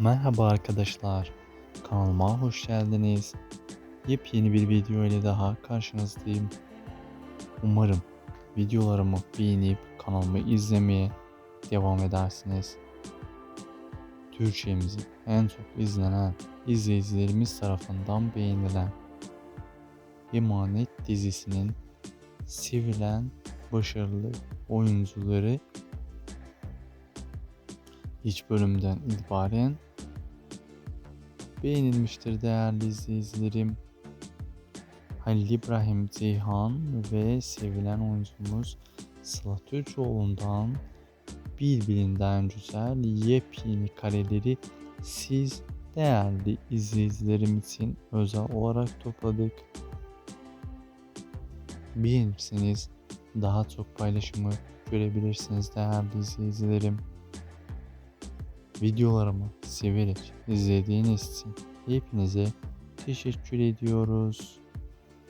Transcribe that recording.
Merhaba arkadaşlar, kanalıma hoş geldiniz. Yepyeni bir video ile daha karşınızdayım. Umarım videolarımı beğenip kanalımı izlemeye devam edersiniz. Türkçemizi en çok izlenen izleyicilerimiz tarafından beğenilen Emanet dizisinin sevilen başarılı oyuncuları ilk bölümden itibaren beğenilmiştir değerli izleyicilerim. Halil İbrahim Ceyhan ve sevilen oyuncumuz Sıla Türkoğlu'ndan birbirinden güzel yepyeni kareleri siz değerli izleyicilerim için özel olarak topladık. Beğenirseniz daha çok paylaşımı görebilirsiniz değerli izleyicilerim. Videolarımı severek izlediğiniz için hepinize teşekkür ediyoruz.